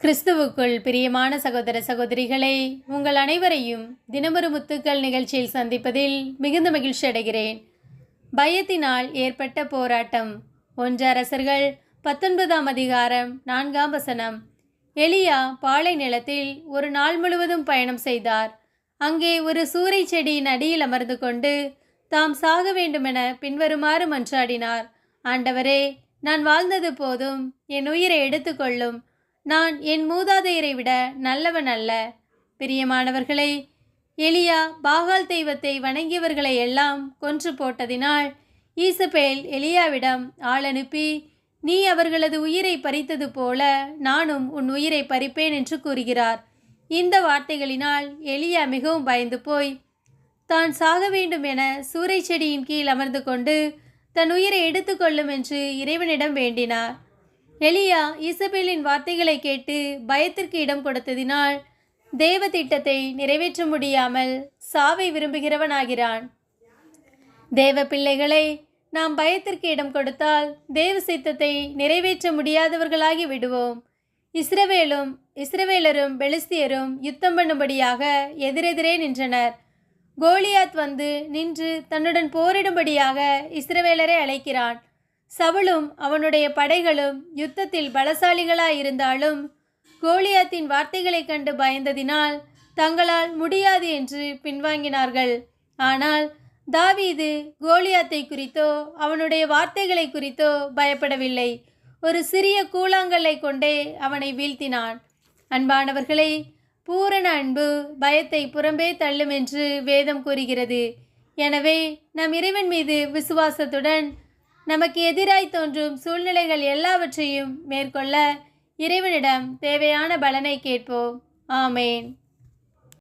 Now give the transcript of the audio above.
கிறிஸ்துவுக்குள் பிரியமான சகோதர சகோதரிகளை உங்கள் அனைவரையும் தினமொரு முத்துக்கள் நிகழ்ச்சியில் சந்திப்பதில் மிகுந்த மகிழ்ச்சி அடைகிறேன். பயத்தினால் ஏற்பட்ட போராட்டம். ஒன்று அரசர்கள் பத்தொன்பதாம் அதிகாரம் நான்காம் வசனம். எலியா பாலை நிலத்தில் ஒரு நாள் முழுவதும் பயணம் செய்தார். அங்கே ஒரு சூறை செடியின் அடியில் அமர்ந்து கொண்டு தாம் சாக வேண்டுமென பின்வருமாறு மன்றாடினார். ஆண்டவரே நான் வாழ்ந்தது போதும் என் உயிரை எடுத்துக்கொள்ளும் நான் என் மூதாதையரை விட நல்லவன் அல்ல. பிரியமானவர்களே எலியா பாகால் தெய்வத்தை வணங்கியவர்களை எல்லாம் கொன்று போட்டதினால் ஈசபேல் எலியாவிடம் ஆள் அனுப்பி நீ அவர்களது உயிரை பறித்தது போல நானும் உன் உயிரை பறிப்பேன் என்று கூறுகிறார். இந்த வார்த்தைகளினால் எலியா மிகவும் பயந்து போய் தான் சாக வேண்டும் என சூறை செடியின் கீழ் அமர்ந்து கொண்டு தன் உயிரை எடுத்துக்கொள்ளும் என்று இறைவனிடம் வேண்டினார். எலியா இசபேலின் வார்த்தைகளை கேட்டு பயத்திற்கு இடம் கொடுத்ததினால் தேவ திட்டத்தை நிறைவேற்ற முடியாமல் சாவை விரும்புகிறவனாகிறான். தேவ பிள்ளைகளை நாம் பயத்திற்கு இடம் கொடுத்தால் தேவ சித்தத்தை நிறைவேற்ற முடியாதவர்களாகி விடுவோம். இஸ்ரவேலும் இஸ்ரவேலரும் பெலிஸ்தியரும் யுத்தம் பண்ணும்படியாக எதிரெதிரே நின்றனர். கோலியாத் வந்து நின்று தன்னுடன் போரிடும்படியாக இஸ்ரவேலரை அழைக்கிறான். சவுளும் அவனுடைய படைகளும் யுத்தத்தில் பலசாலிகளாயிருந்தாலும் கோலியாத்தின் வார்த்தைகளைக் கண்டு பயந்ததினால் தங்களால் முடியாது என்று பின்வாங்கினார்கள். ஆனால் தாவீது கோலியாத்தை குறித்தோ அவனுடைய வார்த்தைகளை குறித்தோ பயப்படவில்லை. ஒரு சிறிய கூழாங்கல்லை கொண்டே அவனை வீழ்த்தினான். அன்பானவர்களே பூரண அன்பு பயத்தை புறம்பே தள்ளும் என்று வேதம் கூறுகிறது. எனவே நம் இறைவன் மீது விசுவாசத்துடன் நமக்கு எதிராய் தோன்றும் சூழ்நிலைகள் எல்லாவற்றையும் மேற்கொள்ள இறைவனிடம் தேவையான பலனை கேட்போம். ஆமேன்.